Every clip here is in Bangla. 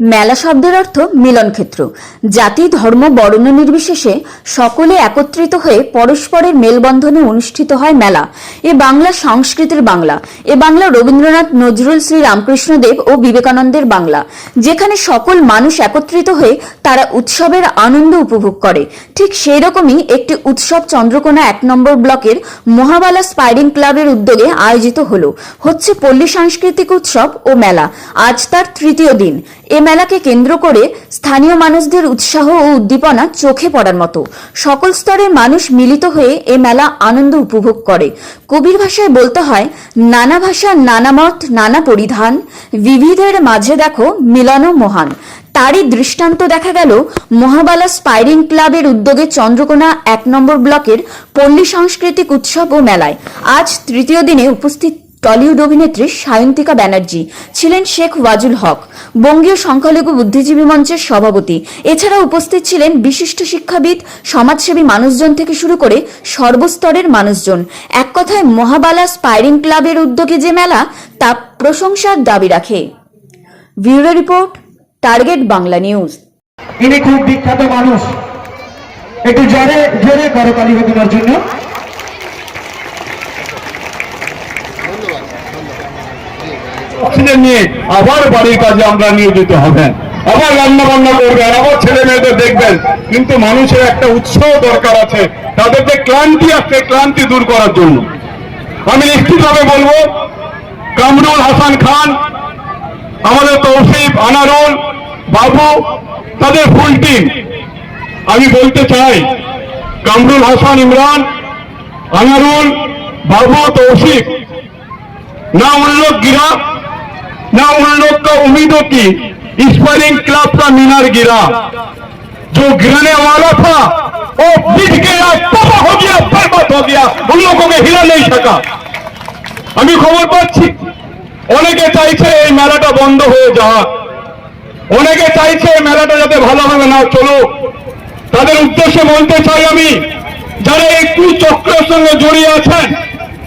মেলা শব্দের অর্থ মিলন ক্ষেত্র জাতি, ধর্ম, বর্ণ নির্বিশেষে সকলে একত্রিত হয়ে পরস্পরের মেলবন্ধনে অনুষ্ঠিত হয় মেলা। এ বাংলা সংস্কৃতির বাংলা। এ বাংলা রবীন্দ্রনাথ নজরুল শ্রী রামকৃষ্ণদেব ও বিবেকানন্দের বাংলা। যেখানে সকল মানুষ একত্রিত হয়ে তারা উৎসবের আনন্দ উপভোগ করে। ঠিক সেই রকমই একটি উৎসব চন্দ্রকোনা এক নম্বর ব্লকের মহাবালা স্পাইরিং ক্লাবের উদ্যোগে আয়োজিত হলো। হচ্ছে পল্লী সাংস্কৃতিক উৎসব ও মেলা। আজ তার তৃতীয় দিন। এ মেলাকে কেন্দ্র করে স্থানীয় মানুষদের উৎসাহ ও উদ্দীপনা চোখে পড়ার মতো। সকল স্তরের মানুষ মিলিত হয়ে এ মেলা আনন্দ উপভোগ করে। কবির ভাষায় বলতে হয়, নানা ভাষা, নানা মত, নানা পরিধান, বিবিধের মাঝে দেখো মিলন মহান। তারই দৃষ্টান্ত দেখা গেল মহাবালা স্পাইরিং ক্লাবের উদ্যোগে চন্দ্রকোনা এক নম্বর ব্লকের পল্লী সাংস্কৃতিক উৎসব ও মেলায়। আজ তৃতীয় দিনে উপস্থিত টলিউড অভিনেত্রী সায়ন্তিকা ব্যানার্জি ছিলেন শেখ ওয়াজুল হক, বঙ্গীয় সংখ্যালঘু বুদ্ধিজীবী মঞ্চের সভাপতি। এছাড়া উপস্থিত ছিলেন বিশিষ্ট শিক্ষাবিদ, সমাজসেবী মানুষজন থেকে শুরু করে সর্বস্তরের মানুষজন। এক কথায় মহাবালা স্পাইরিং ক্লাবের উদ্যোগে যে মেলা, তা প্রশংসার দাবি রাখে। Bureau report, target Bangla news. ইনি খুব বিখ্যাত মানুষ। একটু জোরে জোরে করতালি ঘটনার জন্য। অক্সিজেন নিয়ে আবার বাড়ির কাজে আমরা নিয়োজিত হবেন। আবার রান্না বান্না করবেন, আবার ছেলে মেয়েদের দেখবেন। কিন্তু মানুষের একটা উৎসাহ দরকার আছে, তাদের যে ক্লান্তি আছে, ক্লান্তি দূর করার জন্য। আমি নিশ্চিতভাবে বলব, কামরুল হাসান খান, আমাদের তৌসিফ আনারুল, বাবু, তাদের ফুল টিম আমি বলতে চাই, কামরুল হাসান ইমরান, আনারুল, বাবু তৌসিফ না উল্লোক গিরা। गिरा ना उन लोग का उम्मीदों की स्पायरिंग क्लब का मीनार गिरा जो गिरने वाला था वो बिछ गया तबाह हो गया बर्बाद हो गया उन लोगों को हिला नहीं सका আমি খবর পাচ্ছি অনেকে চাইছে এই মেলাটা বন্ধ হয়ে যাওয়া অনেকে চাইছে এই মেলাটা যাতে ভালোভাবে না চলুক তাদের উদ্দেশ্যে বলতে চাই আমি যারা একটু চক্রের সঙ্গে জড়িয়ে আছেন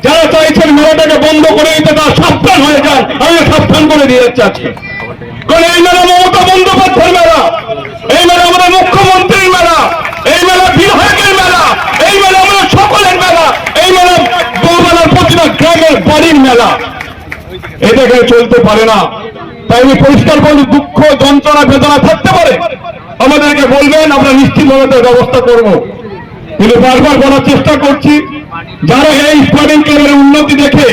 যারা চাইছেন মেলাটাকে বন্ধ করে দিতে তারা সাবধান হয়ে যান। আমি সাবধান করে দিয়ে যাচ্ছি এই মেলা মমতা বন্দ্যোপাধ্যায়ের মেলা। এই মেলা আমাদের মুখ্যমন্ত্রীর মেলা। এই মেলা বিধায়কের মেলা। এই মেলা আমাদের সকলের মেলা। এই মেলা বৌমেলার প্রতিটা গ্রামের বাড়ির মেলা। এটাকে চলতে পারে না। তাই আমি পরিষ্কার বলি দুঃখ, যন্ত্রণা, বেদনা থাকতে পারে। আমাদেরকে বলবেন, আমরা নিশ্চিতভাবে ব্যবস্থা করব। কিন্তু বারবার বলার চেষ্টা করছি। যারা এই স্পোর্টিং ক্লাবের উন্নতি দেখে,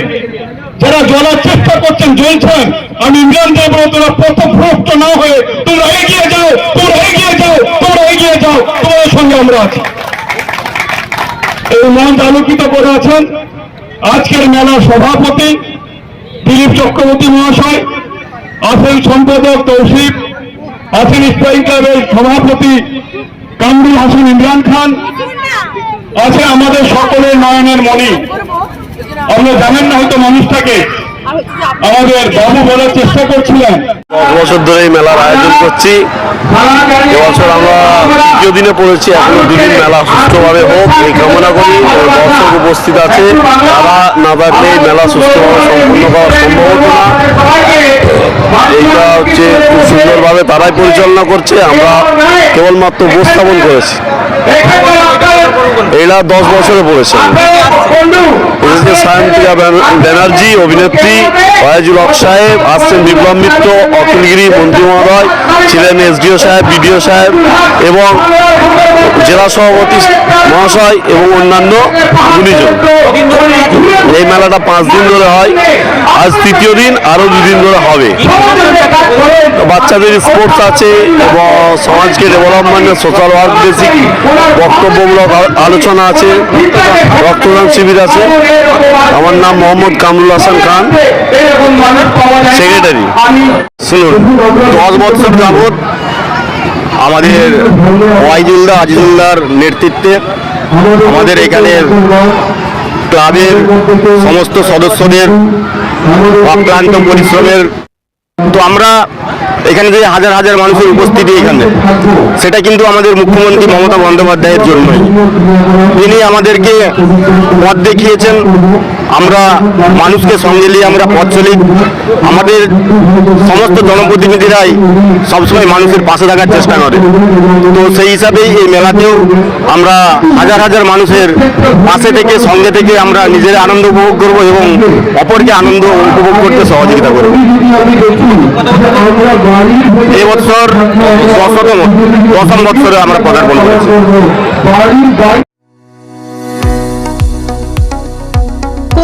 যারা জ্বলার চেষ্টা করছেন জ্বলছেন আমি ইমরান দেব তোমরা পথভ্রষ্ট না হয়ে তোমরা এগিয়ে যাও, তোমরা এগিয়ে যাও, তোমরা এগিয়ে যাও, তোমাদের সঙ্গে আমরা আছি। এই মঞ্চ আলোকিত করে আছেন। আজকের মেলার সভাপতি দিলীপ চক্রবর্তী মহাশয় আছেন সম্পাদক তৌসিফ, আছেন ইসলামী ক্লাবের সভাপতি কামরুল হাসান, ইমরান খান। আছে আমাদের সকলের নয়নের মণি। আমরা জানেন না হয়তো মানুষটাকে। আমাদের বাবু বলার চেষ্টা করছিলেন। বছর ধরে এই মেলার আয়োজন করছি। এবছর আমরা দ্বিতীয় দিনে পড়েছি। এখন দুদিন মেলা সুস্থভাবে হোক, এই কামনা উপস্থিত আছে। তারা না থাকলে মেলা সুস্থভাবে সম্পূর্ণ করা সম্ভব এইটা হচ্ছে খুব সুন্দরভাবে তারাই পরিচালনা করছে। আমরা কেবলমাত্র উপস্থাপন করেছি। এরা দশ বছরে পড়েছে। ব্যানার্জি, অভিনেত্রী ফয়াজুল হক সাহেব, আসছেন বিপ্লব মিত্র অতুলগিরি মন্ত্রী মহোদয়, ছিলেন এসডিও সাহেব, বিডিও সাহেব এবং জেলা সভাপতি মহাশয় এবং অন্যান্য গুণীজন। এই মেলাটা পাঁচ দিন ধরে হয়। আজ তৃতীয় দিন, আরও দুদিন ধরে হবে। বাচ্চাদের স্পোর্টস আছে এবং সমাজকে ডেভেলপমেন্ট সোশ্যাল ওয়ার্ক বেসিক বক্তব্যমূলক আলোচনা আছে, রক্তদান শিবির আছে। আমার নাম মোহাম্মদ কামরুল হাসান খান সেক্রেটারি দশ বছর যাবৎ আমাদের ওয়াইজুল্লাহ, আজিজুল্লাহর নেতৃত্বে আমাদের এখানের ক্লাবের সমস্ত সদস্যদের অক্লান্ত পরিশ্রমের তো আমরা এখানে যে হাজার হাজার মানুষের উপস্থিতি এখানে, সেটা কিন্তু আমাদের মুখ্যমন্ত্রী মমতা বন্দ্যোপাধ্যায়ের জন্যই। তিনি আমাদেরকে পথ দেখিয়েছেন। আমরা মানুষকে সঙ্গে নিয়ে আমরা পথ চলি। আমাদের সমস্ত জনপ্রতিনিধিরাই সবসময় মানুষের পাশে থাকার চেষ্টা করে। তো সেই হিসাবেই এই মেলাতেও আমরা হাজার হাজার মানুষের পাশে থেকে, সঙ্গে থেকে আমরা নিজের আনন্দ উপভোগ করব এবং অপরকে আনন্দ উপভোগ করতে সহযোগিতা করব। এবছর দশতম, দশম বৎসরে আমরা পদার্পণ করেছি।